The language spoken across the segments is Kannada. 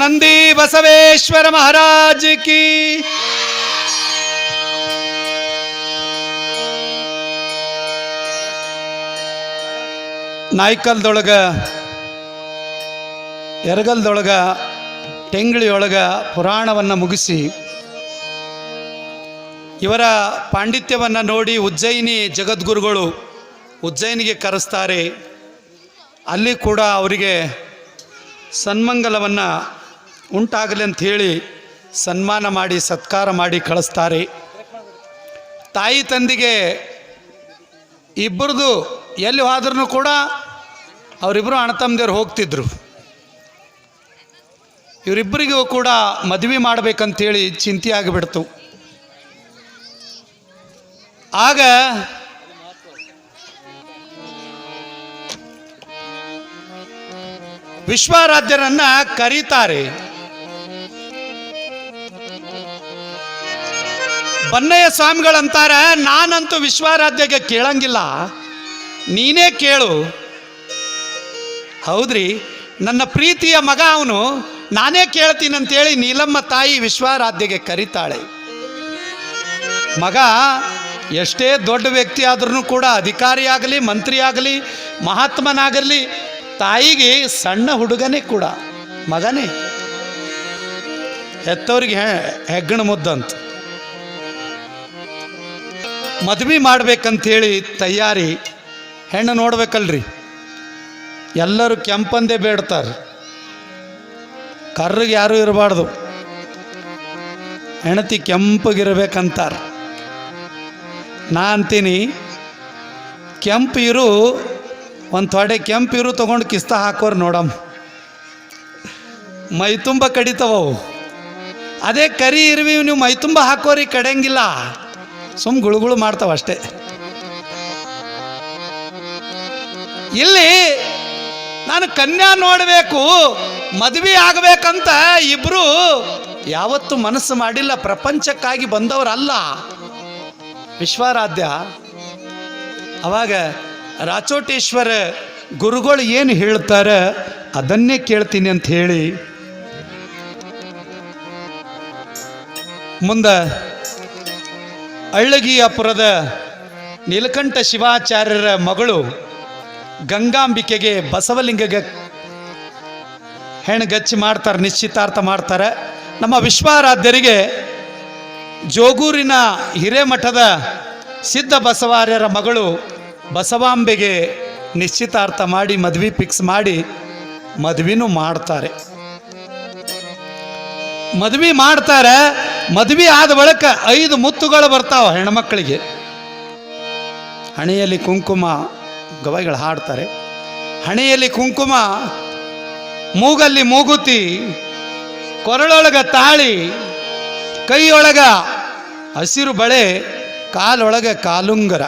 ನಂದಿ ಬಸವೇಶ್ವರ ಮಹಾರಾಜ್ ಕಿ. ನಾಯ್ಕಲ್ದೊಳಗ, ಎರಗಲ್ದೊಳಗ, ಟೆಂಗಳಿಯೊಳಗ ಪುರಾಣವನ್ನು ಮುಗಿಸಿ, ಇವರ ಪಾಂಡಿತ್ಯವನ್ನು ನೋಡಿ ಉಜ್ಜಯಿನಿ ಜಗದ್ಗುರುಗಳು ಉಜ್ಜಯಿನಿಗೆ ಕರೆಸ್ತಾರೆ. ಅಲ್ಲಿ ಕೂಡ ಅವರಿಗೆ ಸನ್ಮಂಗಲವನ್ನು ಉಂಟಾಗಲಿ ಅಂತ ಹೇಳಿ ಸನ್ಮಾನ ಮಾಡಿ, ಸತ್ಕಾರ ಮಾಡಿ ಕಳಿಸ್ತಾರೆ. ತಾಯಿ ತಂದೆಗೆ ಇಬ್ಬರದು ಎಲ್ಲಿ ಹೋದ್ರೂ ಕೂಡ ಅವರಿಬ್ಬರು ಅಣ್ಣತಮ್ಮದೇವ್ರು ಹೋಗ್ತಿದ್ರು. ಇವರಿಬ್ಬರಿಗೂ ಕೂಡ ಮದುವೆ ಮಾಡಬೇಕಂತೇಳಿ ಚಿಂತೆ ಆಗಿಬಿಡ್ತು. ಆಗ ವಿಶ್ವಾರಾಧ್ಯರನ್ನ ಕರೀತಾರೆ. ಬನ್ನಯ್ಯ ಸ್ವಾಮಿಗಳಂತಾರ ನಾನಂತೂ ವಿಶ್ವಾರಾಧ್ಯಗೆ ಕೇಳಂಗಿಲ್ಲ. ನೀನೇ ಕೇಳು. ಹೌದ್ರಿ, ನನ್ನ ಪ್ರೀತಿಯ ಮಗ ಅವನು, ನಾನೇ ಕೇಳ್ತೀನಿ ಅಂತೇಳಿ ನೀಲಮ್ಮ ತಾಯಿ ವಿಶ್ವಾರಾಧ್ಯಗೆ ಕರೀತಾಳೆ. ಮಗ, ಎಷ್ಟೇ ದೊಡ್ಡ ವ್ಯಕ್ತಿ ಆದ್ರೂ ಕೂಡ ಅಧಿಕಾರಿ ಆಗಲಿ ಮಂತ್ರಿ ಆಗಲಿ ಮಹಾತ್ಮನಾಗಲಿ, ತಾಯಿಗೆ ಸಣ್ಣ ಹುಡುಗನೇ ಕೂಡ, ಮಗನೇ. ಹೆತ್ತವ್ರಿಗೆ ಹೆಗ್ಗಣ ಮುದ್ದಂತ. ಮದ್ವೆ ಮಾಡ್ಬೇಕಂತೇಳಿ ತಯಾರಿ, ಹೆಣ್ಣು ನೋಡ್ಬೇಕಲ್ರಿ. ಎಲ್ಲರೂ ಕೆಂಪಂದೇ ಬೇಡ್ತಾರೆ. ಕರ್ರಿಗೆ ಯಾರೂ ಇರಬಾರ್ದು. ಹೆಣತಿ ಕೆಂಪಗಿರ್ಬೇಕಂತಾರೆ. ನಾ ಅಂತೀನಿ, ಕೆಂಪು ಇರು, ಒಂದು ತೊಡೆ ಕೆಂಪು ಇರು ತೊಗೊಂಡು ಕಿಸ್ತ ಹಾಕೋರು ನೋಡಮ್ಮ ಮೈ ತುಂಬ ಕಡಿತವವು. ಅದೇ ಕರಿ ಇರ್ವಿ, ನೀವು ಮೈ ತುಂಬ ಹಾಕೋರಿ ಕಡೆಯಂಗಿಲ್ಲ ಸುಮ್ ಗುಳುಗುಳು ಮಾಡ್ತಾವ ಅಷ್ಟೇ. ಇಲ್ಲಿ ನಾನು ಕನ್ಯಾ ನೋಡಬೇಕು, ಮದುವೆ ಆಗಬೇಕಂತ ಇಬ್ರು ಯಾವತ್ತು ಮನಸ್ಸು ಮಾಡಿಲ್ಲ, ಪ್ರಪಂಚಕ್ಕಾಗಿ ಬಂದವರಲ್ಲ. ವಿಶ್ವಾರಾಧ್ಯ, ಅವಾಗ ರಾಚೋಟೇಶ್ವರ ಗುರುಗಳು ಏನು ಹೇಳ್ತಾರೆ ಅದನ್ನೇ ಕೇಳ್ತೀನಿ ಅಂತ ಹೇಳಿ. ಮುಂದೆ ಅಳ್ಳಗಿಯಾಪುರದ ನೀಲಕಂಠ ಶಿವಾಚಾರ್ಯರ ಮಗಳು ಗಂಗಾಂಬಿಕೆಗೆ ಬಸವಲಿಂಗಗೆ ಹೆಣ್ಗಚ್ಚಿ ಮಾಡ್ತಾರೆ, ನಿಶ್ಚಿತಾರ್ಥ ಮಾಡ್ತಾರೆ. ನಮ್ಮ ವಿಶ್ವಾರಾಧ್ಯರಿಗೆ ಜೋಗೂರಿನ ಹಿರೇಮಠದ ಸಿದ್ಧ ಬಸವಾರ್ಯರ ಮಗಳು ಬಸವಾಂಬೆಗೆ ನಿಶ್ಚಿತಾರ್ಥ ಮಾಡಿ, ಮದ್ವೆ ಫಿಕ್ಸ್ ಮಾಡಿ ಮದ್ವಿನೂ ಮಾಡ್ತಾರೆ. ಮದ್ವೆ ಮಾಡ್ತಾರೆ ಮದ್ವೆ ಆದ ಬಳಿಕ ಐದು ಮುತ್ತುಗಳು ಬರ್ತಾವ ಹೆಣ್ಮಕ್ಳಿಗೆ. ಹಣೆಯಲ್ಲಿ ಕುಂಕುಮ, ಗವಾಯಿಗಳು ಹಾಡ್ತಾರೆ. ಹಣೆಯಲ್ಲಿ ಕುಂಕುಮ, ಮೂಗಲ್ಲಿ ಮೂಗುತಿ, ಕೊರಳೊಳಗ ತಾಳಿ, ಕೈಯೊಳಗ ಹಸಿರು ಬಳೆ, ಕಾಲೊಳಗ ಕಾಲುಂಗರ.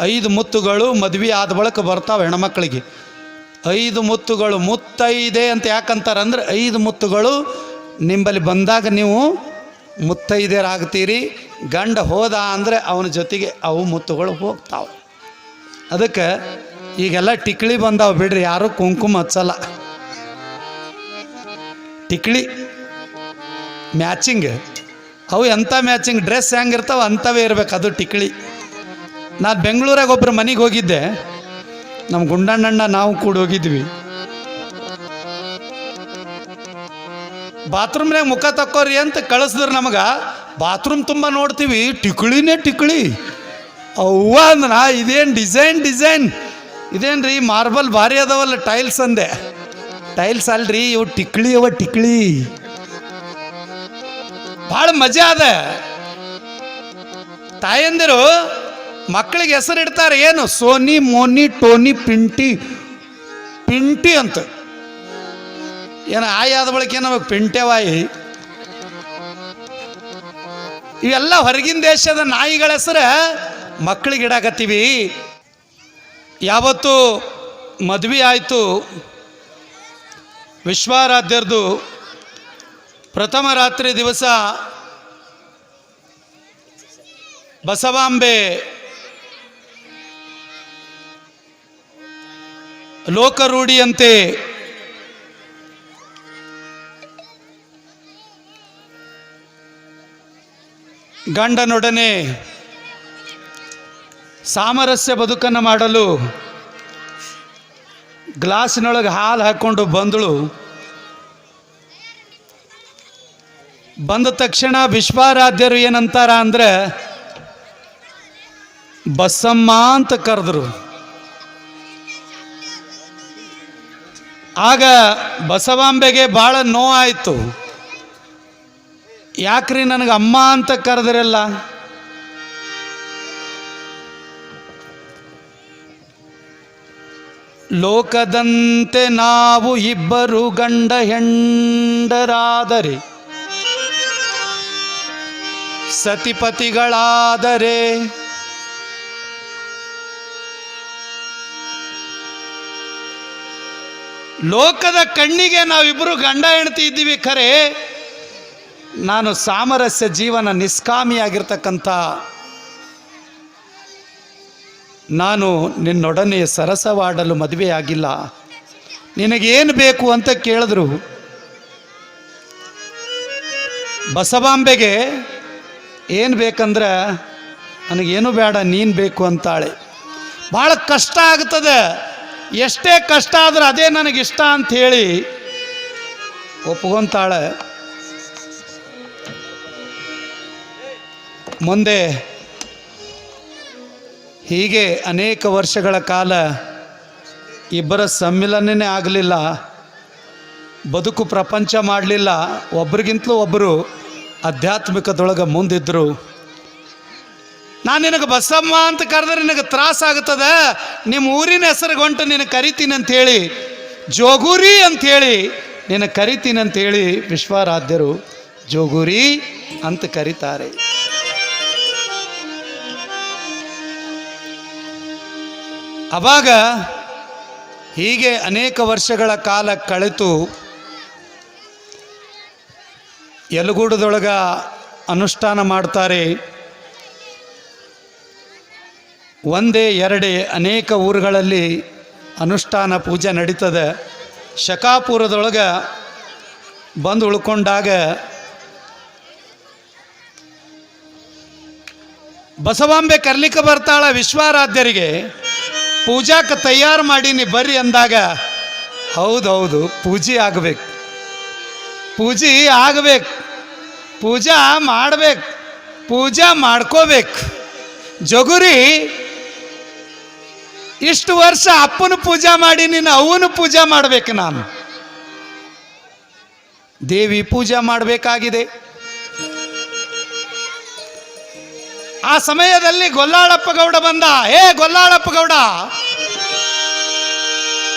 ಐದು ಮುತ್ತುಗಳು ಮದುವೆ ಆದ ಬಳಿಕ ಬರ್ತಾವೆ ಹೆಣ್ಮಕ್ಳಿಗೆ. ಐದು ಮುತ್ತುಗಳು ಮುತ್ತೈದೆ ಅಂತ ಯಾಕಂತಾರೆ ಅಂದ್ರೆ ಐದು ಮುತ್ತುಗಳು ನಿಂಬಲ್ಲಿ ಬಂದಾಗ ನೀವು ಮುತ್ತೈದೆಯರಾಗ್ತೀರಿ? ಗಂಡ ಹೋದ ಅಂದರೆ ಅವನ ಜೊತೆಗೆ ಅವು ಮುತ್ತುಗಳು ಹೋಗ್ತಾವೆ. ಅದಕ್ಕೆ ಈಗೆಲ್ಲ ಟಿಕ್ಳಿ ಬಂದಾವೆ ಬಿಡ್ರಿ, ಯಾರು ಕುಂಕುಮ ಹಚ್ಚಲ್ಲ. ಟಿಕ್ಳಿ ಮ್ಯಾಚಿಂಗ್, ಅವು ಎಂಥ ಮ್ಯಾಚಿಂಗ್, ಡ್ರೆಸ್ ಹೆಂಗಿರ್ತಾವೆ ಅಂಥವೇ ಇರ್ಬೇಕು, ಅದು ಟಿಕ್ಳಿ. ನಾನು ಬೆಂಗಳೂರಾಗ ಒಬ್ಬರು ಮನೆಗೆ ಹೋಗಿದ್ದೆ. ನಮ್ಮ ಗುಂಡಣ್ಣಣ್ಣ ನಾವು ಕೂಡ ಹೋಗಿದ್ವಿ ಬಾತ್ರೂಮ್ನಾಗ ಮುಖ ತಕ್ಕೋರಿ ಅಂತ ಕಳಿಸಿದ್ರು ನಮಗೆ. ಬಾತ್ರೂಮ್ ತುಂಬ ನೋಡ್ತೀವಿ, ಟಿಕ್ಳಿನೇ ಟಿಕ್ಳಿ. ಅವ್ವ ಅಂದನ, ಇದೇನು ಡಿಸೈನ್ ಡಿಸೈನ್? ಇದೇನು ರೀ ಮಾರ್ಬಲ್ ಭಾರಿ ಅದಾವಲ್ಲ ಟೈಲ್ಸ್ ಅಂದೆ. ಟೈಲ್ಸ್ ಅಲ್ರಿ, ಇವು ಟಿಕ್ಳಿ ಅವ ಟಿಕ್ಳಿ. ಭಾಳ ಮಜಾ ಅದ. ತಾಯಂದಿರು ಮಕ್ಕಳಿಗೆ ಹೆಸರು ಇಡ್ತಾರೆ ಏನು? ಸೋನಿ, ಮೋನಿ, ಟೋನಿ, ಪಿಂಟಿ ಪಿಂಟಿ ಅಂತ. ಏನು ಆಯಾದ ಆದ ಬಳಿಕ ಏನವಾಗ ಪಿಂಟೆವಾಯಿ ಇವೆಲ್ಲ ಹೊರಗಿನ ದೇಶದ ನಾಯಿಗಳ ಹೆಸರು ಮಕ್ಕಳಿಗೆ ಇಡಾಕತ್ತೀವಿ. ಯಾವತ್ತು ಮದುವೆ ಆಯಿತು. ವಿಶ್ವಾರಾಧ್ಯರದು ಪ್ರಥಮ ರಾತ್ರಿ ದಿವಸ ಬಸವಾಂಬೆ ಲೋಕರೂಢಿಯಂತೆ ಗಂಡನೊಡನೆ ಸಾಮರಸ್ಯ ಬದುಕನ್ನು ಮಾಡಲು ಗ್ಲಾಸಿನೊಳಗೆ ಹಾಲು ಹಾಕ್ಕೊಂಡು ಬಂದಳು. ಬಂದ ತಕ್ಷಣ ವಿಶ್ವಾರಾಧ್ಯರು ಏನಂತಾರ ಅಂದ್ರೆ, ಬಸಮ್ಮ ಅಂತ ಕರೆದ್ರು. ಆಗ ಬಸವಾಂಬೆಗೆ ಭಾಳ ನೋವಾಯಿತು. ಯಾಕ್ರಿ ನನಗೆ ಅಮ್ಮ ಅಂತ ಕರೆದ್ರಲ್ಲ? ಲೋಕದಂತೆ ನಾವು ಇಬ್ಬರು ಗಂಡ ಹೆಂಡರಾದರೆ, ಸತಿಪತಿಗಳಾದರೆ, ಲೋಕದ ಕಣ್ಣಿಗೆ ನಾವಿಬ್ಬರು ಗಂಡ ಹೆಂಡತಿ ಇದ್ದೀವಿ ಖರೆ. ನಾನು ಸಾಮರಸ್ಯ ಜೀವನ ನಿಷ್ಕಾಮಿಯಾಗಿರ್ತಕ್ಕಂಥ ನಾನು ನಿನ್ನೊಡನೆ ಸರಸವಾಡಲು ಮದುವೆಯಾಗಿಲ್ಲ. ನಿನಗೇನು ಬೇಕು ಅಂತ ಕೇಳಿದ್ರು. ಬಸವಾಂಬೆಗೆ ಏನು ಬೇಕಂದ್ರೆ, ನನಗೇನು ಬೇಡ, ನೀನು ಬೇಕು ಅಂತಾಳೆ. ಭಾಳ ಕಷ್ಟ ಆಗ್ತದೆ. ಎಷ್ಟೇ ಕಷ್ಟ ಆದರೂ ಅದೇ ನನಗಿಷ್ಟ ಅಂತ ಹೇಳಿ ಒಪ್ಕೊಂತಾಳೆ. ಮುಂದೆ ಹೀಗೆ ಅನೇಕ ವರ್ಷಗಳ ಕಾಲ ಇಬ್ಬರ ಸಮ್ಮಿಲನೇ ಆಗಲಿಲ್ಲ, ಬದುಕು ಪ್ರಪಂಚ ಮಾಡಲಿಲ್ಲ, ಒಬ್ರಿಗಿಂತಲೂ ಒಬ್ಬರು ಆಧ್ಯಾತ್ಮಿಕದೊಳಗೆ ಮುಂದಿದ್ದರು ನಾನು ನಿನಗೆ ಬಸಮ್ಮ ಅಂತ ಕರೆದ್ರೆ ನಿನಗೆ ತ್ರಾಸಾಗುತ್ತದೆ ನಿಮ್ಮ ಊರಿನ ಹೆಸರು ಹೊಂಟು ನಿನಗೆ ಕರಿತೀನಿ ಅಂಥೇಳಿ ಜೋಗೂರಿ ಅಂಥೇಳಿ ನಿನಗೆ ಕರಿತೀನಿ ಅಂಥೇಳಿ ವಿಶ್ವಾರಾಧ್ಯರು ಜೋಗೂರಿ ಅಂತ ಕರೀತಾರೆ. ಅವಾಗ ಹೀಗೆ ಅನೇಕ ವರ್ಷಗಳ ಕಾಲ ಕಳೆತು ಯಲಗೂಡದೊಳಗ ಅನುಷ್ಠಾನ ಮಾಡ್ತಾರೆ. ಒಂದೇ ಎರಡೇ ಅನೇಕ ಊರುಗಳಲ್ಲಿ ಅನುಷ್ಠಾನ ಪೂಜೆ ನಡೀತದೆ. ಶಕಾಪುರದೊಳಗೆ ಬಂದು ಉಳ್ಕೊಂಡಾಗ ಬಸವಾಂಬೆ ಕರ್ಲಿಕ್ಕೆ ಬರ್ತಾಳ ವಿಶ್ವಾರಾಧ್ಯರಿಗೆ. ಪೂಜಾಕ್ಕೆ ತಯಾರು ಮಾಡೀನಿ ಬರ್ರಿ ಅಂದಾಗ, ಹೌದೌದು, ಪೂಜೆ ಆಗಬೇಕು. ಪೂಜೆ ಆಗಬೇಕು. ಪೂಜಾ ಮಾಡಬೇಕು. ಪೂಜಾ ಮಾಡ್ಕೋಬೇಕು. ಜಗುರಿ, ಇಷ್ಟು ವರ್ಷ ಅಪ್ಪನ ಪೂಜಾ ಮಾಡಿ ನೀನು ಅವನು ಪೂಜಾ ಮಾಡಬೇಕು ನಾನು. ದೇವಿ ಪೂಜಾ ಮಾಡಬೇಕಾಗಿದೆ. ಆ ಸಮಯದಲ್ಲಿ ಗೊಲ್ಲಾಳಪ್ಪ ಗೌಡ ಬಂದ. ಏ ಗೊಲ್ಲಾಳಪ್ಪ ಗೌಡ,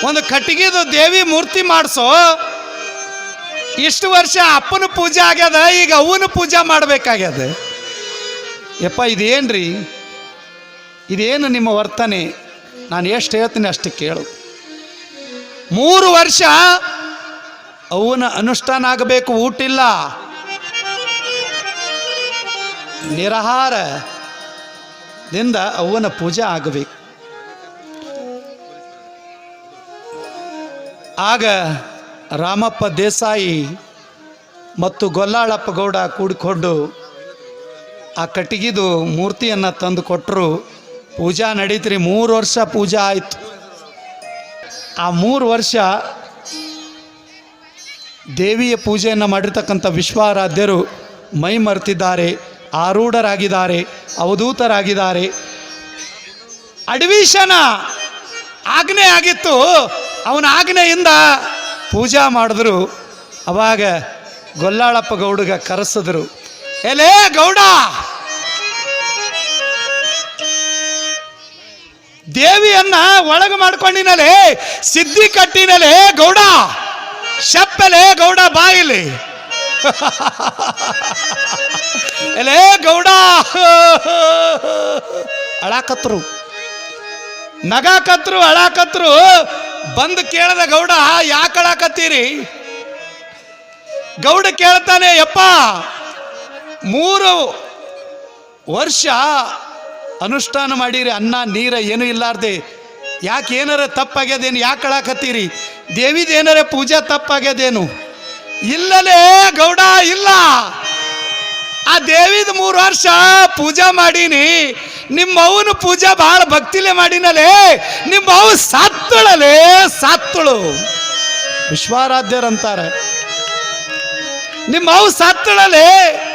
ಒಂದು ಕಟ್ಟಿಗೆದು ದೇವಿ ಮೂರ್ತಿ ಮಾಡಿಸೋ. ಇಷ್ಟು ವರ್ಷ ಅಪ್ಪನ ಪೂಜೆ ಆಗ್ಯದ, ಈಗ ಅವನು ಪೂಜೆ ಮಾಡಬೇಕಾಗ್ಯದ. ಯಪ್ಪ, ಇದೇನ್ರಿ? ಇದೇನು ನಿಮ್ಮ ವರ್ತನೆ? ನಾನು ಎಷ್ಟು ಹೇಳ್ತೀನಿ ಅಷ್ಟು ಕೇಳು. ಮೂರು ವರ್ಷ ಅವನ ಅನುಷ್ಠಾನ ಆಗಬೇಕು, ಊಟಿಲ್ಲ. ನಿರಹಾರದಿಂದ ಅವನ ಪೂಜೆ ಆಗಬೇಕು. ಆಗ ರಾಮಪ್ಪ ದೇಸಾಯಿ ಮತ್ತು ಗೊಲ್ಲಾಳಪ್ಪ ಗೌಡ ಕೂಡಿಕೊಂಡು ಆ ಕಟ್ಟಿಗಿದು ಮೂರ್ತಿಯನ್ನು ತಂದು ಕೊಟ್ಟರು ಪೂಜಾ ನಡೀತ್ರಿ, ಮೂರು ವರ್ಷ ಪೂಜಾ ಆಯಿತು. ಆ ಮೂರು ವರ್ಷ ದೇವಿಯ ಪೂಜೆಯನ್ನು ಮಾಡಿರ್ತಕ್ಕಂಥ ವಿಶ್ವಾರಾಧ್ಯರು ಮೈ ಮರೆತಿದ್ದಾರೆ. ಆರೂಢರಾಗಿದ್ದಾರೆ, ಅವಧೂತರಾಗಿದ್ದಾರೆ. ಅಡ್ವಿಷನ ಆಜ್ಞೆ ಆಗಿತ್ತು. ಅವನ ಆಜ್ಞೆಯಿಂದ ಪೂಜಾ ಮಾಡಿದ್ರು. ಅವಾಗ ಗೊಲ್ಲಾಳಪ್ಪ ಗೌಡಗ ಕರೆಸಿದ್ರು, ಎಲೇ ಗೌಡ, ದೇವಿಯನ್ನ ಒಳಗೆ ಮಾಡ್ಕೊಂಡಿನಲೇ, ಸಿದ್ಧಿ ಕಟ್ಟಿನಲೇ ಗೌಡ, ಶಪ್ಪಲೆ ಗೌಡ ಬಾಯಿಲಿ. ಎಲೇ ಗೌಡ! ಅಳಾಕತ್ರು. ನಗಾಕತ್ರು, ಅಳಾಕತ್ರು. ಬಂದು ಕೇಳದ ಗೌಡ, ಯಾಕೆ ಅಳಾಕತ್ತೀರಿ? ಗೌಡ ಕೇಳ್ತಾನೆ, ಯಪ್ಪ! ಮೂರು ವರ್ಷ ಅನುಷ್ಠಾನ ಮಾಡಿರಿ, ಅನ್ನ, ನೀರ ಏನೂ ಇಲ್ಲಾರ್ದೆ. ಯಾಕೆ ಏನಾರ ತಪ್ಪಾಗ್ಯದೇನು, ಯಾಕೆ ಅಳಾಕತ್ತೀರಿ? ದೇವಿದ ಏನಾರ ಪೂಜಾ ತಪ್ಪಾಗ್ಯದೇನು? ಇಲ್ಲಲೇ ಗೌಡ ಇಲ್ಲ. ಆ ದೇವಿದ ಮೂರು ವರ್ಷ ಪೂಜಾ ಮಾಡೀನಿ. ನಿಮ್ಮವನು ಪೂಜೆ ಭಾಳ ಭಕ್ತಿಲೆ ನಿಮ್ಮ ಅವು ಸತ್ತಳಲೇ, ಸತ್ತಳು. ವಿಶ್ವಾರಾಧ್ಯರಂತಾರೆ. ನಿಮ್ಮ ಅವು ಸತ್ತಳಲೇ.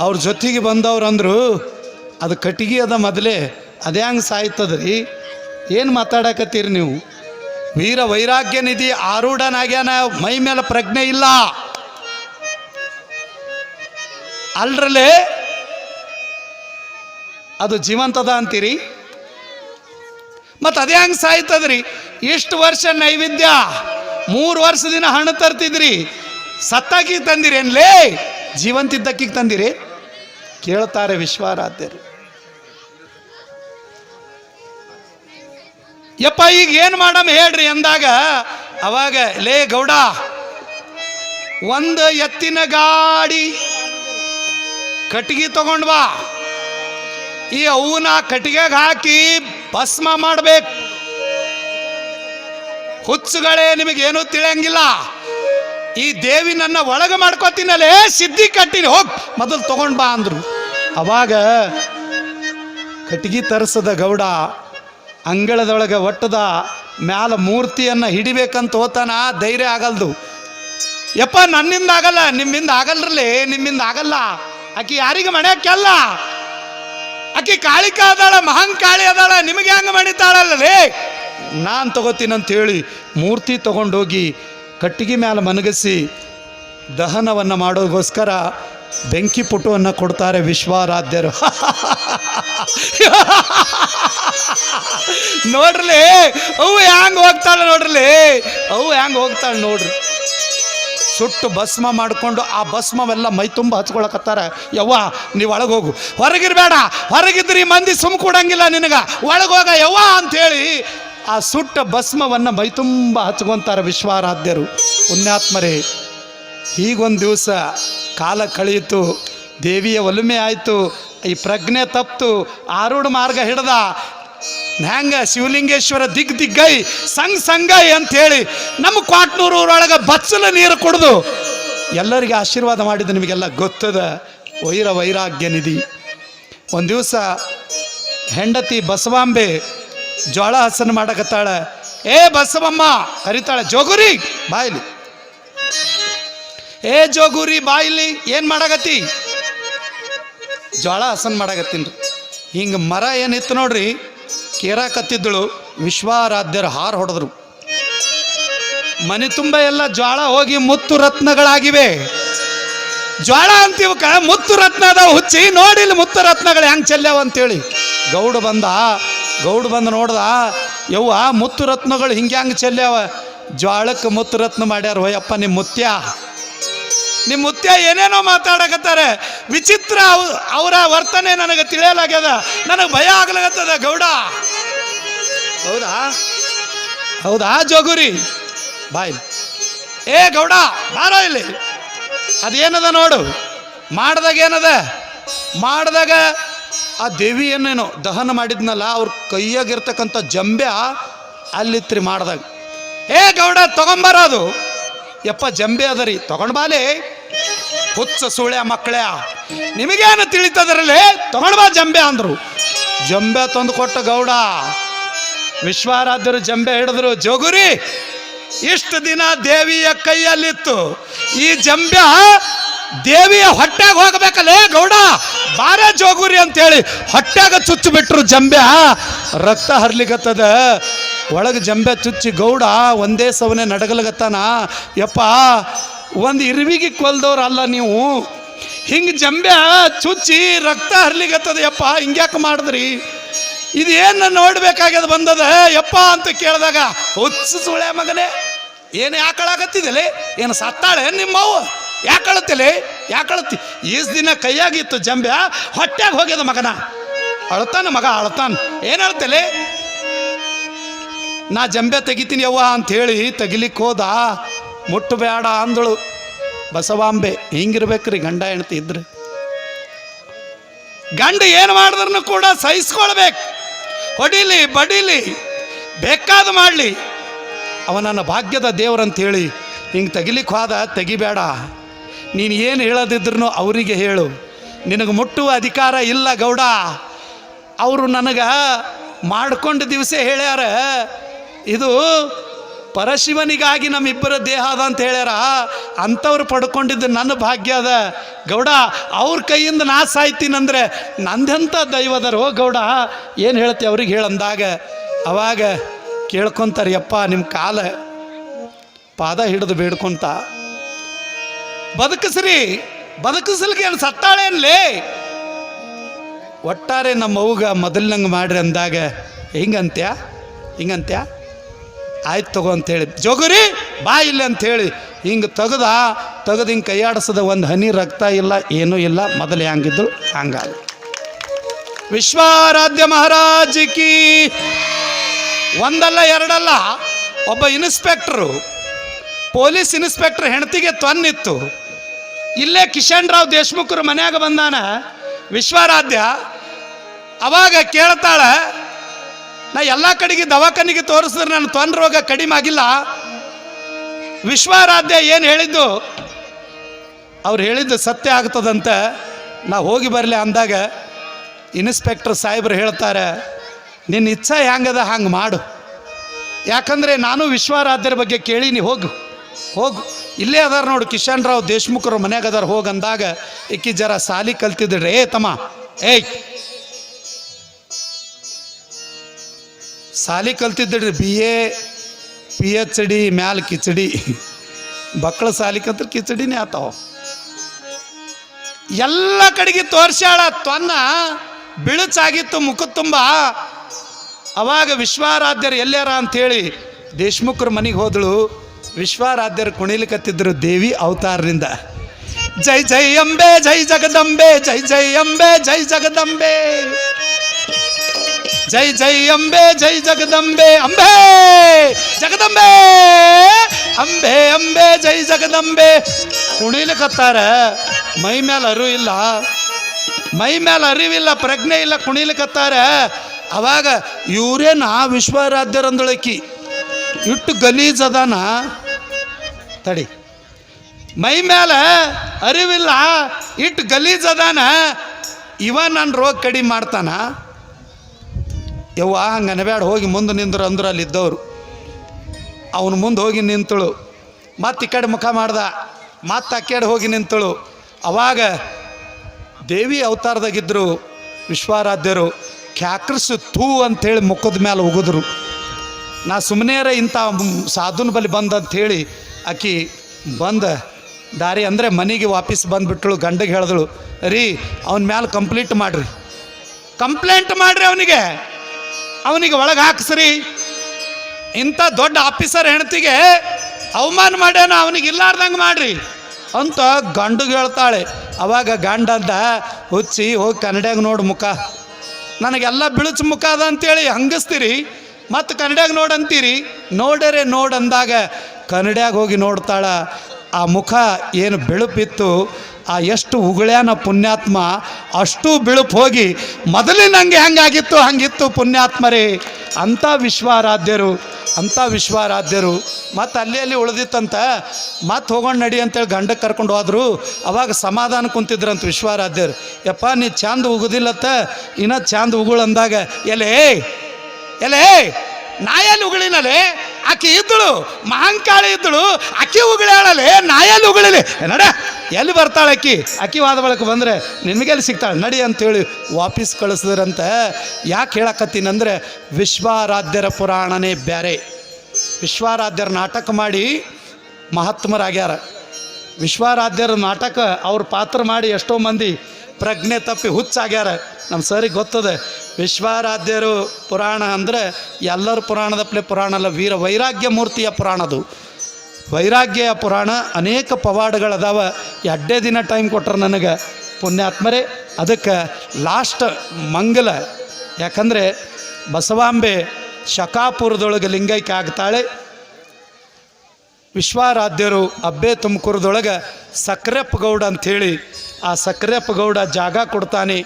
ಅವ್ರ ಜೊತೆಗೆ ಬಂದವ್ರು ಅಂದ್ರು, ಅದು ಕಟ್ಟಿಗೆ ಅದ ಮೊದಲೇ, ಅದೇ ಹಂಗೆ ಸಾಯ್ತದ್ರಿ. ಏನು ಮಾತಾಡಕತ್ತೀರಿ ನೀವು? ವೀರ ವೈರಾಗ್ಯ ನಿಧಿ ಆರೂಢನಾಗ್ಯಾನ, ಮೈ ಮೇಲೆ ಪ್ರಜ್ಞೆ ಇಲ್ಲ. ಅಲ್ರಲ್ಲಿ ಅದು ಜೀವಂತದ ಅಂತೀರಿ? ಮತ್ತು ಅದೇ ಹಂಗೆ ಸಾಯ್ತದ್ರಿ? ಇಷ್ಟು ವರ್ಷ ನೈವೇದ್ಯ, ಮೂರು ವರ್ಷದಿಂದ ಹಣ ತರ್ತಿದ್ರಿ. ಸತ್ತಾಕಿಗೆ ತಂದಿರಿ ಏನ್ಲೇ ಜೀವಂತಿದ್ದಕ್ಕಿಗೆ ತಂದಿರಿ? ಕೇಳ್ತಾರೆ ವಿಶ್ವಾರಾಧ್ಯರು. ಯಪ್ಪ, ಈಗ ಏನು ಮಾಡಮ್ ಹೇಳ್ರಿ ಅಂದಾಗ, ಅವಾಗ, ಲೇ ಗೌಡ, ಒಂದು ಎತ್ತಿನ ಗಾಡಿ ಕಟ್ಟಿಗೆ ತಗೊಂಡ್ ಬಾ. ಈ ಅವನ ಕಟ್ಟಿಗೆಗೆ ಹಾಕಿ ಭಸ್ಮ ಮಾಡ್ಬೇಕು. ಹುಚ್ಚುಗಳೇ, ನಿಮಗೇನು ತಿಳಿಯಂಗಿಲ್ಲ. ಈ ದೇವಿ ನನ್ನ ಒಳಗೆ ಮಾಡ್ಕೋತೀನಲ್ಲೇ ಸಿದ್ಧಿ ಕಟ್ಟಿನಿ, ಹೋಗ್, ಮೊದಲು ತಗೊಂಡ್ ಬಾ ಅಂದ್ರು. ಅವಾಗ ಕಟ್ಟಿಗೆ ತರಿಸದ ಗೌಡ ಅಂಗಳದೊಳಗೆ ಒಟ್ಟದ ಮ್ಯಾಲ ಮೂರ್ತಿಯನ್ನು ಹಿಡಿಬೇಕಂತ ಹೋತಾನ, ಧೈರ್ಯ ಆಗಲ್ದು. ಯಪ್ಪ, ನನ್ನಿಂದ ಆಗಲ್ಲ, ನಿಮ್ಮಿಂದ ಆಗಲ್ರಲ್ಲಿ ನಿಮ್ಮಿಂದ ಆಗಲ್ಲ. ಆಕಿ ಯಾರಿಗೆ ಮಣ್ಯಾಕಲ್ಲ ಆಕಿ ಕಾಳಿಕ ಅದಾಳ ಮಹಂಕಾಳಿ ಅದಾಳ, ನಿಮಗೆ ಹೆಂಗ ಮಣಿತಾಳಲ್ಲೇ ನಾನು ತಗೋತೀನಿ ಅಂತ ಹೇಳಿ ಮೂರ್ತಿ ತಗೊಂಡೋಗಿ ಕಟ್ಟಿಗೆ ಮ್ಯಾಲೆ ಮನಗಿಸಿ ದಹನವನ್ನು ಮಾಡೋದಕ್ಕೋಸ್ಕರ ಬೆಂಕಿ ಪುಟವನ್ನು ಕೊಡ್ತಾರೆ ವಿಶ್ವಾರಾಧ್ಯರು. ನೋಡ್ರಲಿ ಅವು ಹ್ಯಾಂಗ ಹೋಗ್ತಾಳೆ ನೋಡ್ರಲಿ ಅವು ಹ್ಯಾಂಗ ಹೋಗ್ತಾಳೆ ನೋಡ್ರಿ. ಸುಟ್ಟು ಭಸ್ಮ ಮಾಡಿಕೊಂಡು ಆ ಭಸ್ಮವೆಲ್ಲ ಮೈ ತುಂಬ ಹಚ್ಕೊಳಕತ್ತಾರ. ಯವ್ವ, ನೀವು ಒಳಗೆ ಹೋಗು. ಹೊರಗಿರ್ಬೇಡ, ಹೊರಗಿದ್ರಿ ಮಂದಿ ಸುಮ್ ಕೊಡಂಗಿಲ್ಲ ನಿನಗ. ಒಳಗೋಗ ಯವ್ವ ಅಂಥೇಳಿ ಆ ಸುಟ್ಟ ಭಸ್ಮವನ್ನು ಮೈ ತುಂಬ ಹಚ್ಕೊತಾರೆ ವಿಶ್ವಾರಾಧ್ಯರು. ಪುಣ್ಯಾತ್ಮರೇ, ಹೀಗೊಂದು ದಿವಸ ಕಾಲ ಕಳೆಯಿತು, ದೇವಿಯ ಒಲುಮೆ ಆಯಿತು, ಈ ಪ್ರಜ್ಞೆ ತಪ್ತು, ಆರೂಢ ಮಾರ್ಗ ಹಿಡ್ದ ಹ್ಯಾಂಗ ಶಿವಲಿಂಗೇಶ್ವರ ದಿಗ್ ದಿಗ್ಗೈ, ಸಂಗ್ ಸಂಗೈ ಅಂತ ಹೇಳಿ ನಮ್ಮ ಕ್ವಾಟ್ನೂರು ಊರೊಳಗೆ ಬಚ್ಚಲ ನೀರು ಕುಡಿದು ಎಲ್ಲರಿಗೆ ಆಶೀರ್ವಾದ ಮಾಡಿದ ನಿಮಗೆಲ್ಲ ಗೊತ್ತದ? ವೈರ ವೈರಾಗ್ಯ ನಿಧಿ. ಒಂದು ದಿವಸ ಹೆಂಡತಿ ಬಸವಾಂಬೆ ಜೋಳ ಹಸನ ಮಾಡಕತ್ತಾಳ. ಏ ಬಸವಮ್ಮ, ಕರಿತಾಳೆ, ಜೋಗುರಿ, ಬಾಯಿಲಿ. ಏ ಜೋಗುರಿ, ಬಾಯಿಲಿ, ಏನು ಮಾಡಕತ್ತಿ? ಜೋಳ ಹಸನ್ ಮಾಡಕತ್ತೀನಿ. ಹಿಂಗೆ ಮರ ಏನಿತ್ತು ನೋಡ್ರಿ ಕೇರಾಕತ್ತಿದ್ದಳು ವಿಶ್ವಾರಾಧ್ಯರ ಹಾರ ಹೊಡೆದ್ರು. ಮನೆ ತುಂಬ ಎಲ್ಲ ಜ್ವಾಳ ಹೋಗಿ ಮುತ್ತು ರತ್ನಗಳಾಗಿವೆ. ಜ್ವಾಳ ಅಂತೀವಕ ಮುತ್ತು ರತ್ನ ಅದಾವ, ಹುಚ್ಚಿ ನೋಡಿಲ್ಲ ಮುತ್ತು ರತ್ನಗಳು ಹೆಂಗೆ ಚೆಲ್ಯಾವ ಅಂತೇಳಿ. ಗೌಡ ಬಂದ, ಗೌಡ ಬಂದು ನೋಡ್ದ, ಯವ್ವ, ಮುತ್ತು ರತ್ನಗಳು ಹಿಂಗೆ ಹೆಂಗೆ ಚೆಲ್ಯಾವ. ಜ್ವಾಳಕ್ಕೆ ಮುತ್ತು ರತ್ನ ಮಾಡ್ಯಾರ, ಹೋಯಪ್ಪ ನಿಮ್ಮ ಮುತ್ಯ. ನಿಮ್ಮ ಮುತ್ಯ ಏನೇನೋ ಮಾತಾಡಕತ್ತಾರೆ, ವಿಚಿತ್ರ ಅವ್- ಅವರ ವರ್ತನೆ ನನಗೆ ತಿಳಿಯಲಾಗ್ಯದ. ನನಗೆ ಭಯ ಆಗ್ಲಾಗತ್ತದ ಗೌಡ. ಹೌದಾ? ಹೌದಾ ಜೋಗುರಿ? ಬಾಯ್ ಏ ಗೌಡ, ಬಾರೋ ಇಲ್ಲಿ. ಅದೇನದ ನೋಡು? ಮಾಡ್ದಾಗ ಏನದ? ಮಾಡಿದಾಗ ಆ ದೇವಿ ಏನೇನೋ ದಹನ ಮಾಡಿದ್ನಲ್ಲ, ಅವ್ರ ಕೈಯಾಗಿರ್ತಕ್ಕಂಥ ಜಂಬ್ಯ ಅಲ್ಲಿತ್ರಿ ಮಾಡ್ದಾಗ. ಏ ಗೌಡ, ತಗೊಂಬರೋದು. ಯಪ್ಪ ಜಂಬೆ ಅದರಿ. ತಗೊಂಡ್ ಬಾಲೆ. ಹುಚ್ಚ ಸುಳ್ಯ ಮಕ್ಕಳೇ ನಿಮಗೇನು ತಿಳಿತದ್ರಲ್ಲಿ? ತಗೊಂಡ್ ಬಾ ಜಂಬೆ ಅಂದ್ರು. ಜಂಬೆ ತಂದು ಕೊಟ್ಟ ಗೌಡ. ವಿಶ್ವಾರಾಧ್ಯರು ಜಂಬೆ ಹಿಡಿದ್ರು. ಜೋಗುರಿ, ಇಷ್ಟು ದಿನ ದೇವಿಯ ಕೈಯಲ್ಲಿತ್ತು. ಈ ಜಂಬ್ಯ ದೇವಿಯ ಹೊಟ್ಟೆಗೆ ಹೋಗಬೇಕಲ್ಲೇ ಗೌಡ? ಬಾರ ಜೋಗುರಿ ಅಂತೇಳಿ ಹೊಟ್ಯಾಗ ಚುಚ್ಚು ಬಿಟ್ರು ಜಂಬೆ. ರಕ್ತ ಹರ್ಲಿಕತ್ತದ. ಒಳಗೆ ಜಂಬೆ ಚುಚ್ಚಿ ಗೌಡ ಒಂದೇ ಸವನೆ ನಡಗಲಗತ್ತಾನ? ಯಪ್ಪ, ಒಂದು ಇರುವಿಗೆ ಕೊಲ್ದವ್ರು ಅಲ್ಲ ನೀವು. ಹಿಂಗೆ ಜಂಬೆ ಚುಚ್ಚಿ ರಕ್ತ ಹರ್ಲಿಗತ್ತದ, ಯಪ್ಪ, ಹಿಂಗ್ಯಾಕೆ ಮಾಡಿದ್ರಿ? ಇದು ಏನು ನೋಡ್ಬೇಕಾಗ್ಯದ ಬಂದದ? ಯಪ್ಪ ಅಂತ ಕೇಳಿದಾಗ, ಹುಚ್ಚು ಸುಳೆ ಮಗನೇ, ಏನು ಯಾಕಳಾಗತ್ತಿದ್ದಲ್ಲಿ ಏನು ಸತ್ತಾಳೆ ನಿಮ್ಮವ್ವ ಯಾಕಳತ್ತಿಲೆ? ಯಾಕಳತ್ತಿ? ಈಸ್ ದಿನ ಕೈಯಾಗಿತ್ತು ಜಂಬೆ ಹೊಟ್ಟೆಗೆ ಹೋಗ್ಯದ ಮಗನ. ಅಳ್ತಾನ ಮಗ, ಅಳ್ತಾನ. ಏನು ಅಳ್ತಲೆ? ನಾ ಜಂಬೆ ತೆಗಿತೀನಿ ಯವ್ವ ಅಂತ ಹೇಳಿ ತೆಗಿಲಿಕ್ಕೆ ಹೋದ ಮುಟ್ಟಬೇಡ ಅಂದಳು. ಬಸವಾಂಬೆ, ಹಿಂಗಿರ್ಬೇಕ್ರಿ ಗಂಡ ಹೆಣ್ತಿ ಇದ್ರೆ. ಗಂಡ ಏನು ಮಾಡಿದ್ರೂ ಕೂಡ ಸಹಿಸ್ಕೊಳ್ಬೇಕು. ಹೊಡಿಲಿ, ಬಡಿಲಿ, ಬೇಕಾದ ಮಾಡಲಿ. ಅವ ನನ್ನ ಭಾಗ್ಯದ ದೇವರಂತೇಳಿ, ಹಿಂಗೆ ತೆಗಿಲಿಕ್ಕೆ ಹೋದ, ತೆಗಿಬೇಡ. ನೀನು ಏನು ಹೇಳೋದಿದ್ರು ಅವರಿಗೆ ಹೇಳು. ನಿನಗೆ ಮುಟ್ಟುವ ಅಧಿಕಾರ ಇಲ್ಲ ಗೌಡ. ಅವರು ನನಗೆ ಮಾಡ್ಕೊಂಡು ದಿವಸ ಹೇಳ್ಯಾರ. ಇದು ಪರಶಿವನಿಗಾಗಿ ನಮ್ಮಿಬ್ಬರ ದೇಹ ಅದ ಅಂತ ಹೇಳ್ಯಾರ. ಅಂಥವ್ರು ಪಡ್ಕೊಂಡಿದ್ದು ನನ್ನ ಭಾಗ್ಯ ಅದ. ಗೌಡ, ಅವ್ರ ಕೈಯಿಂದ ನಾ ಸಾಯ್ತೀನಂದ್ರೆ ನಂದೆಂಥ ದೈವದರೋ ಗೌಡ, ಏನು ಹೇಳ್ತಿ ಅವ್ರಿಗೆ ಹೇಳಂದಾಗ ಅವಾಗ ಕೇಳ್ಕೊಂತಾರೆ, ಯಪ್ಪ ನಿಮ್ಮ ಕಾಲ ಪಾದ ಹಿಡಿದು ಬೇಡ್ಕೊಂತ. ಬದುಕಿಸ್ರಿ, ಬದುಕಿಸ್ಲಿಕ್ಕೆ ಏನು ಸತ್ತಾಳೇನ್ಲೇ ಒಟ್ಟಾರೆ ನಮ್ಮ ಅವ್ಗ ಮೊದಲಿನಂಗೆ ಮಾಡ್ರಿ ಅಂದಾಗ, ಹಿಂಗಂತ್ಯ? ಹಿಂಗಂತ್ಯ? ಆಯ್ತು ತಗೋ ಅಂತೇಳಿ. ಜೋಗುರಿ, ಬಾ ಇಲ್ಲ ಅಂಥೇಳಿ ಹಿಂಗೆ ತೆಗ್ದ, ತೆಗೆದು ಹಿಂಗೆ ಕೈಯಾಡಿಸದ ಒಂದು ಹನಿ ರಕ್ತ ಇಲ್ಲ, ಏನೂ ಇಲ್ಲ. ಮೊದಲು ಹಂಗಿದ್ರು ಹಂಗಾಗ ವಿಶ್ವಾರಾಧ್ಯ ಮಹಾರಾಜ್ ಕಿ, ಒಂದಲ್ಲ ಎರಡಲ್ಲ, ಒಬ್ಬ ಇನ್ಸ್ಪೆಕ್ಟ್ರು, ಪೊಲೀಸ್ ಇನ್ಸ್ಪೆಕ್ಟರ್ ಹೆಂಡತಿಗೆ ತೊನ್ನಿತ್ತು ಇಲ್ಲೇ ಕಿಶನ್ ರಾವ್ ದೇಶ್ಮುಖರು ಮನ್ಯಾಗ ಬಂದಾನ. ವಿಶ್ವಾರಾಧ್ಯ, ಅವಾಗ ಕೇಳ್ತಾಳ ನಾ ಎಲ್ಲ ಕಡೆಗೆ ದವಾಖಾನಿಗೆ ತೋರಿಸಿದ್ರೆ ನನ್ನ ತೊಂದ್ರೆ ರೋಗ ಕಡಿಮೆ ಆಗಿಲ್ಲ. ವಿಶ್ವಾರಾಧ್ಯ ಏನು ಹೇಳಿದ್ದು? ಅವ್ರು ಹೇಳಿದ್ದು ಸತ್ಯ ಆಗ್ತದಂತ. ನಾ ಹೋಗಿ ಬರಲಿ ಅಂದಾಗ ಇನ್ಸ್ಪೆಕ್ಟರ್ ಸಾಹೇಬ್ರು ಹೇಳ್ತಾರೆ ನಿನ್ನ ಇಚ್ಛೆ ಹೆಂಗದ ಹಂಗೆ ಮಾಡು. ಯಾಕಂದರೆ ನಾನು ವಿಶ್ವಾರಾಧ್ಯರ ಬಗ್ಗೆ ಕೇಳೀನಿ, ಹೋಗು. ಹೋಗು. ಇಲ್ಲೇ ಅದಾರ ನೋಡು, ಕಿಶನ್ ರಾವ್ ದೇಶ್ಮುಖರು ಮನ್ಯಾಗ ಅದಾರ, ಹೋಗಿ ಅಂದಾಗ, ಇಕ್ಕಿ ಜರ ಸಾಲಿ ಕಲ್ತಿದ್ರೆ, ಏ ತಮ್ಮ, ಏಯ್ ಸಾಲಿ ಕಲ್ತಿದ್ರಿ B A P H D ಮ್ಯಾಲ ಕಿಚಡಿ. ಬಕ್ಕಳ ಸಾಲಿ ಕಲ್ತ್ರ ಕಿಚಡಿನೇ ಆತಾವ. ಎಲ್ಲ ಕಡೆಗೆ ತೋರ್ಸ್ಯಾಳ ತೊನ್ನ, ಬಿಳುಚಾಗಿತ್ತು ಮುಖ ತುಂಬ. ಅವಾಗ ವಿಶ್ವಾರಾಧ್ಯರು ಎಲ್ಲ್ಯಾರ ಅಂತೇಳಿ ದೇಶ್ಮುಖರ ಮನೆಗೆ ಹೋದಳು. ವಿಶ್ವಾರಾಧ್ಯರು ಕುಣಿಲಿಕತ್ತಿದ್ರು ದೇವಿ ಅವತಾರದಿಂದ ಜೈ ಜೈ ಅಂಬೆ, ಜೈ ಜಗದಂಬೆ, ಜೈ ಜೈ ಅಂಬೆ, ಜೈ ಜಗದಂಬೆ. ಜೈ ಜೈ ಅಂಬೆ, ಜೈ ಜಗದಂಬೆ, ಅಂಬೆ! ಜಗದಂಬೆ! ಅಂಬೆ ಅಂಬೆ, ಜೈ ಜಗದಂಬೆ! ಕುಣಿಲಿಕತ್ತಾರ ಮೈ ಮೇಲೆ ಅರಿವು ಇಲ್ಲ. ಮೈ ಮೇಲೆ ಅರಿವಿಲ್ಲ ಪ್ರಜ್ಞೆ ಇಲ್ಲ ಕುಣಿಲಿಕತ್ತಾರ ಅವಾಗ ಇವ್ರೇನ ವಿಶ್ವರಾಧ್ಯರಂದೊಳಕಿ. ಇಟ್ಟು ಗಲೀಜದಾನ ತಡಿ. ಮೈ ಮೇಲೆ ಅರಿವಿಲ್ಲ, ಇಟ್ಟು ಗಲೀಜದಾನ ಇವ ನನ್ನ ರೋಗ ಕಡಿಮೆ ಮಾಡ್ತಾನ. ಯವ್ವ ಹಂಗೆ ಅನಬ್ಯಾಡ ಹೋಗಿ ಮುಂದೆ ನಿಂದ್ರು ಅಂದ್ರೆ ಅಲ್ಲಿದ್ದವರು ಅವನು ಮುಂದೆ ಹೋಗಿ ನಿಂತಳು. ಮತ್ತು ಈ ಕಡೆ ಮುಖ ಮಾಡ್ದ. ಮತ್ತೆ ಆ ಹೋಗಿ ನಿಂತಳು. ಅವಾಗ ದೇವಿ ಅವತಾರದಾಗಿದ್ದರು ವಿಶ್ವಾರಾಧ್ಯರು. ಕ್ಯಾಕ್ರಸ್ ತೂ ಅಂಥೇಳಿ ಮುಖದ ಮೇಲೆ ಉಗಿದ್ರು. ನಾ ಸುಮ್ಮನೆಯರ ಇಂಥ ಸಾಧುನ ಬಳಿ ಬಂದ ಅಂಥೇಳಿ ಆಕಿ ಬಂದ. ದಾರಿ ಅಂದರೆ ಮನೆಗೆ ವಾಪಸ್ ಬಂದುಬಿಟ್ಳು, ಗಂಡಗೆ ಹೇಳಿದಳು, ರೀ, ಅವನ ಮ್ಯಾಲೆ ಕಂಪ್ಲೀಟ್ ಮಾಡಿರಿ. ಕಂಪ್ಲೇಂಟ್ ಮಾಡಿರಿ ಅವನಿಗೆ. ಅವನಿಗೆ ಒಳಗೆ ಹಾಕ್ಸ್ರಿ. ಇಂಥ ದೊಡ್ಡ ಆಫೀಸರ್ ಹೆಂಡತಿಗೆ ಅವಮಾನ ಮಾಡ್ಯಾನ, ಅವನಿಗೆ ಇಲ್ಲಾರ್ದಂಗೆ ಮಾಡ್ರಿ ಅಂತ ಗಂಡು ಹೇಳ್ತಾಳೆ. ಅವಾಗ ಗಂಡ ಅಂತ ಹುಚ್ಚಿ, ಹೋಗಿ ಕನ್ನಡ್ಯಾಗ ನೋಡು ಮುಖ. ನನಗೆಲ್ಲ ಬಿಳುಚು ಮುಖ ಅದ ಅಂತೇಳಿ ಹಂಗಿಸ್ತೀರಿ, ಮತ್ತು ಕನ್ನಡ್ಯಾಗ ನೋಡಂತೀರಿ ನೋಡರೆ ನೋಡಂದಾಗ ಕನ್ನಡ್ಯಾಗ ಹೋಗಿ ನೋಡ್ತಾಳ. ಆ ಮುಖ ಏನು ಬೆಳುಪಿತ್ತು ಆ ಎಷ್ಟು ಉಗುಳ್ಯಾನ ಪುಣ್ಯಾತ್ಮ, ಅಷ್ಟು ಬಿಳುಪು ಹೋಗಿ ಮೊದಲಿನಂಗೆ ಹಂಗಾಗಿತ್ತು, ಹಂಗಿತ್ತು ಪುಣ್ಯಾತ್ಮರೇ. ಅಂಥ ವಿಶ್ವಾರಾಧ್ಯರು ಅಂಥ ವಿಶ್ವಾರಾಧ್ಯರು. ಮತ್ತು ಅಲ್ಲಿ ಅಲ್ಲಿ ಉಳಿದಿತ್ತಂತ ಮತ್ತೆ ಹೋಗೋಣ ನಡಿ ಅಂತೇಳಿ ಗಂಡಕ್ಕೆ ಕರ್ಕೊಂಡು ಹೋದ್ರು. ಅವಾಗ ಸಮಾಧಾನ ಕುಂತಿದ್ರಂತ ವಿಶ್ವಾರಾಧ್ಯರು. ಯಪ್ಪ, ನೀ ಚಂದ ಉಗುದಿಲ್ಲತ್ತ, ಇನ್ನ ಚಂದ ಉಗುಳು ಅಂದಾಗ ಎಲೆ ಎಲೆ ನಾ ಎಲ್ಲಿ ಉಗುಳಿನಲೆ? ಆಕೆ ಇದ್ದಳು, ಮಹಾಂಕಾಳಿ ಇದ್ದಳು ಅಕ್ಕಿ ಉಗುಳಾಳಲೆ ನಾ ಎಲ್ಲಿ ಉಗುಳಿಲಿ. ನಡ, ಎಲ್ಲಿ ಬರ್ತಾಳೆ ಅಕ್ಕಿ ಅಕ್ಕಿ ವಾದ ಬಳಕ ಬಂದರೆ ನಿನಗೆಲ್ಲಿ ಸಿಗ್ತಾಳೆ? ನಡಿ ಅಂತೇಳಿ ವಾಪಸ್ ಕಳಿಸಿದ್ರಂತ. ಯಾಕೆ ಹೇಳಕತ್ತೀನಂದರೆ ವಿಶ್ವಾರಾಧ್ಯರ ಪುರಾಣನೇ ಬ್ಯಾರೆ. ವಿಶ್ವಾರಾಧ್ಯರ ನಾಟಕ ಮಾಡಿ ಮಹಾತ್ಮರಾಗ್ಯಾರ. ವಿಶ್ವಾರಾಧ್ಯರ ನಾಟಕ ಅವ್ರ ಪಾತ್ರ ಮಾಡಿ ಎಷ್ಟೋ ಮಂದಿ ಪ್ರಜ್ಞೆ ತಪ್ಪಿ ಹುಚ್ಚಾಗ್ಯಾರ. ನಮ್ಮ ಸರಿಗೆ ಗೊತ್ತದೆ ವಿಶ್ವಾರಾಧ್ಯರು ಪುರಾಣ ಅಂದರೆ ಎಲ್ಲರ ಪುರಾಣದಪ್ಲೆ ಪುರಾಣ ಅಲ್ಲ, ವೀರ ವೈರಾಗ್ಯ ಮೂರ್ತಿಯ ಪುರಾಣದು ವೈರಾಗ್ಯ ಪುರಾಣ ಅನೇಕ ಪವಾಡಗಳದಾವ. ಎಡ್ಡೇ ದಿನ ಟೈಮ್ ಕೊಟ್ಟರು ನನಗೆ ಪುಣ್ಯಾತ್ಮರೇ. ಅದಕ್ಕೆ ಲಾಸ್ಟ್ ಮಂಗಲ, ಯಾಕಂದರೆ ಬಸವಾಂಬೆ ಶಕಾಪುರದೊಳಗೆ ಲಿಂಗೈಕ್ಯ ಆಗ್ತಾಳೆ. ವಿಶ್ವಾರಾಧ್ಯರು ಅಬ್ಬೆ ತುಮಕೂರದೊಳಗೆ ಸಕ್ರೆಪ್ಪ ಗೌಡ ಅಂಥೇಳಿ ಆ ಸಕ್ರೆಪ್ಪ ಗೌಡ ಜಾಗ ಕೊಡ್ತಾನೆ,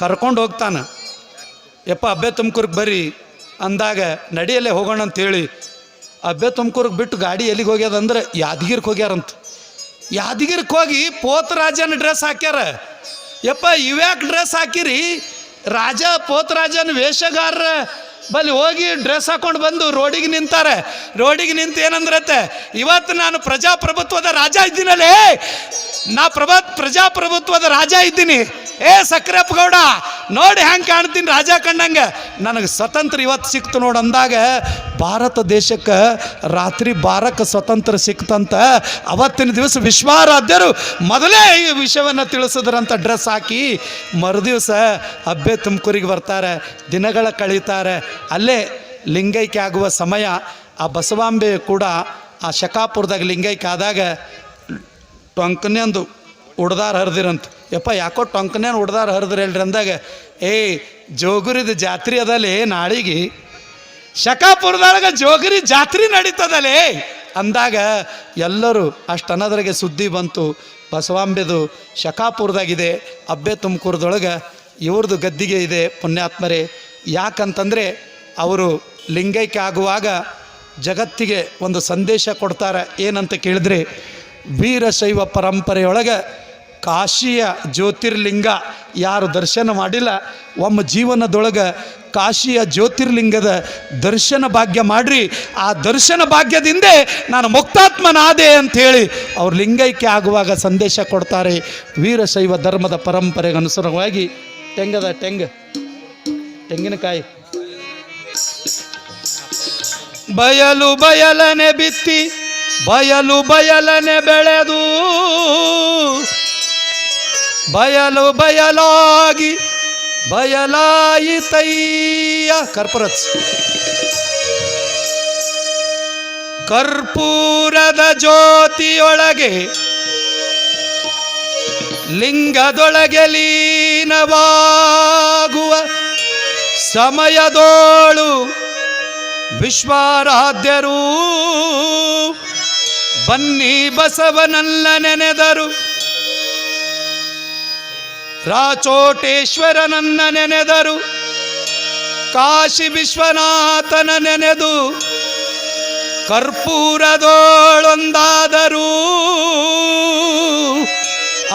ಕರ್ಕೊಂಡು ಹೋಗ್ತಾನೆ. ಯಪ್ಪ ಅಬ್ಬೆ ತುಮಕೂರಿಗೆ ಬರ್ರಿ. ಅಂದಾಗ ನಡಿಯಲ್ಲೇ ಹೋಗೋಣ ಅಂತೇಳಿ ಅಬ್ಬೆ ತುಮಕೂರಿಗೆ ಬಿಟ್ಟು ಗಾಡಿ ಎಲ್ಲಿಗೆ ಹೋಗ್ಯದಂದ್ರೆ ಯಾದಗಿರಿಗೆ ಹೋಗ್ಯಾರಂತ. ಯಾದಗಿರಿಗೆ ಹೋಗಿ ಪೋತರಾಜನ ಡ್ರೆಸ್ ಹಾಕ್ಯಾರ. ಯಪ್ಪ ಇವ್ಯಾಕೆ ಡ್ರೆಸ್ ಹಾಕಿರಿ? ರಾಜ ಪೋತರಾಜನ ವೇಷಗಾರರ ಬಲ್ಲಿ ಹೋಗಿ ಡ್ರೆಸ್ ಹಾಕೊಂಡು ಬಂದು ರೋಡಿಗೆ ನಿಂತಾರೆ. ರೋಡಿಗೆ ನಿಂತು ಏನಂದ್ರತ್ತೆ? ಇವತ್ತು ನಾನು ಪ್ರಜಾಪ್ರಭುತ್ವದ ರಾಜ ಇದ್ದೀನಲ್ಲೇ ನಾ ಪ್ರಭಾ ಪ್ರಜಾಪ್ರಭುತ್ವದ ರಾಜ ಇದ್ದೀನಿ. ಏ ಸಕ್ರಪ್ಪ ಗೌಡ, ನೋಡಿ ಹೆಂಗೆ ಕಾಣ್ತೀನಿ ರಾಜ ಕಂಡಂಗೆ. ನನಗೆ ಸ್ವತಂತ್ರ ಇವತ್ತು ಸಿಕ್ತು ನೋಡು ಅಂದಾಗ, ಭಾರತ ದೇಶಕ್ಕೆ ರಾತ್ರಿ ಬಾರಕ್ಕೆ ಸ್ವತಂತ್ರ ಸಿಕ್ತಂತ, ಅವತ್ತಿನ ದಿವಸ ವಿಶ್ವಾರಾಧ್ಯರು ಮೊದಲೇ ಈ ವಿಷಯವನ್ನು ತಿಳಿಸಿದ್ರಂತ ಡ್ರೆಸ್ ಹಾಕಿ, ಮರುದಿವಸ ಹಬ್ಬೆ ತುಮಕೂರಿಗೆ ಬರ್ತಾರೆ, ದಿನಗಳ ಕಳೀತಾರೆ. ಅಲ್ಲೇ ಲಿಂಗೈಕ್ಯ ಆಗುವ ಸಮಯ, ಆ ಬಸವಾಂಬೆ ಕೂಡ ಆ ಶಕಾಪುರದಾಗ ಲಿಂಗೈಕ್ಯ ಆದಾಗ ಟೊಂಕನ್ಯಂದು ಉಡ್ದಾರ ಹರಿದಿರಂತ. ಯಪ್ಪ, ಯಾಕೋ ಟೊಂಕನೇನು ಉಡ್ದಾರ ಹರಿದ್ರಿ ಹೇಳ್ರಿ ಅಂದಾಗ, ಏ, ಜೋಗುರಿದ ಜಾತ್ರೆ ಅದಲೇ, ನಾಳಿಗೆ ಶಕಾಪುರದೊಳಗೆ ಜೋಗರಿ ಜಾತ್ರೆ ನಡೀತದಲೇ ಅಂದಾಗ ಎಲ್ಲರೂ ಅಷ್ಟು ಅನ್ನೋದ್ರಾಗೆ ಸುದ್ದಿ ಬಂತು, ಬಸವಾಂಬೆದು ಶಕಾಪುರದಾಗಿದೆ, ಅಬ್ಬೆ ತುಮಕೂರದೊಳಗೆ ಇವ್ರದ್ದು ಗದ್ದಿಗೆ ಇದೆ ಪುಣ್ಯಾತ್ಮರೇ. ಯಾಕಂತಂದರೆ ಅವರು ಲಿಂಗೈಕ್ಯ ಆಗುವಾಗ ಜಗತ್ತಿಗೆ ಒಂದು ಸಂದೇಶ ಕೊಡ್ತಾರೆ, ಏನಂತ ಕೇಳಿದ್ರೆ ವೀರಶೈವ ಪರಂಪರೆಯೊಳಗೆ ಕಾಶಿಯ ಜ್ಯೋತಿರ್ಲಿಂಗ ಯಾರು ದರ್ಶನ ಮಾಡಿಲ್ಲ, ಒಮ್ಮ ಜೀವನದೊಳಗೆ ಕಾಶಿಯ ಜ್ಯೋತಿರ್ಲಿಂಗದ ದರ್ಶನ ಭಾಗ್ಯ ಮಾಡಿರಿ, ಆ ದರ್ಶನ ಭಾಗ್ಯದಿಂದೇ ನಾನು ಮುಕ್ತಾತ್ಮನಾದೆ ಅಂಥೇಳಿ ಅವ್ರ ಲಿಂಗೈಕ್ಯ ಆಗುವಾಗ ಸಂದೇಶ ಕೊಡ್ತಾರೆ. ವೀರಶೈವ ಧರ್ಮದ ಪರಂಪರೆಗೆ ಅನುಸಾರವಾಗಿ ತೆಂಗದ ತೆಂಗ, ತೆಂಗಿನಕಾಯಿ. ಬಯಲು ಬಯಲನೆ ಬಿತ್ತಿ ಬಯಲು ಬಯಲನೆ ಬೆಳೆದು ಬಯಲು ಬಯಲಾಗಿ ಬಯಲಾಯಿತಯ್ಯ ಕರ್ಪೂರತ್ ಕರ್ಪೂರದ ಜ್ಯೋತಿಯೊಳಗೆ ಲಿಂಗದೊಳಗೆ ಲೀನವಾಗುವ ಸಮಯದೋಳು ವಿಶ್ವಾರಾಧ್ಯರು ಬನ್ನಿ ಬಸವನಲ್ಲ ನೆನೆದರು. ರಾಚೋಟೇಶ್ವರನನ್ನ ನೆನೆದರು. ಕಾಶಿ ವಿಶ್ವನಾಥನ ನೆನೆದು ಕರ್ಪೂರದೋಳೊಂದಾದರೂ.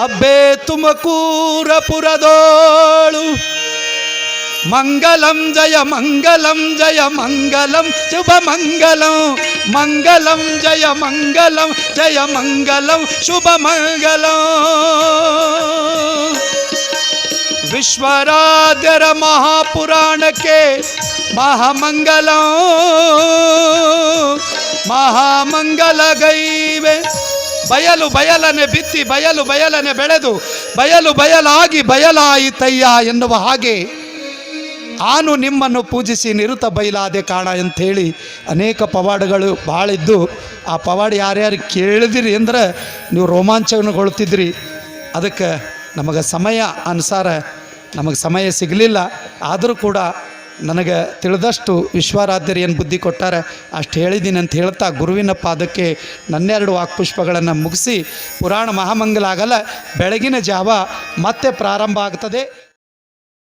ಅಬ್ಬೆ ತುಮಕೂರ ಪುರದೋಳು ಮಂಗಲಂ ಜಯ ಮಂಗಲಂ ಜಯ ಮಂಗಲಂ ಶುಭ ಮಂಗಲಂ ಮಂಗಲಂ ಜಯ ಮಂಗಲಂ ಜಯ ಮಂಗಲಂ ಶುಭ ಮಂಗಲಂ ವಿಶ್ವರಾಧ್ಯರ ಮಹಾಪುರಾಣಕ್ಕೆ ಮಹಾಮಂಗಲಂ ಮಹಾಮಂಗಲ ಗೈವೆ ಬಯಲು ಬಯಲನೆ ಬಿತ್ತಿ ಬಯಲು ಬಯಲನೆ ಬೆಳೆದು ಬಯಲು ಬಯಲಾಗಿ ಬಯಲಾಯಿತಯ್ಯ ಎನ್ನುವ ಹಾಗೆ ಆನು ನಿಮ್ಮನ್ನು ಪೂಜಿಸಿ ನಿರುತ ಬಯಲಾದೆ ಕಾಣ ಅಂಥೇಳಿ ಅನೇಕ ಪವಾಡಗಳು ಭಾಳ ಇದ್ದು ಆ ಪವಾಡ ಯಾರ್ಯಾರು ಕೇಳಿದಿರಿ ಅಂದ್ರೆ ನೀವು ರೋಮಾಂಚನಗೊಳ್ತಿದ್ರಿ ಅದಕ್ಕೆ ನಮಗೆ ಸಮಯ ಅನುಸಾರ ನಮಗೆ ಸಮಯ ಸಿಗಲಿಲ್ಲ. ಆದರೂ ಕೂಡ ನನಗೆ ತಿಳಿದಷ್ಟು ವಿಶ್ವಾರಾಧ್ಯರು ಏನು ಬುದ್ಧಿ ಕೊಟ್ಟಾರೆ, ಅಷ್ಟು ಹೇಳಿದ್ದೀನಿ ಅಂತ ಹೇಳ್ತಾ ಗುರುವಿನ ಪಾದಕ್ಕೆ ನನ್ನೆರಡು ವಾಕ್ಪುಷ್ಪಗಳನ್ನು ಮುಗಿಸಿ, ಪುರಾಣ ಮಹಾಮಂಗಲ ಆಗಲ್ಲ, ಬೆಳಗಿನ ಜಾವ ಮತ್ತೆ ಪ್ರಾರಂಭ ಆಗ್ತದೆ.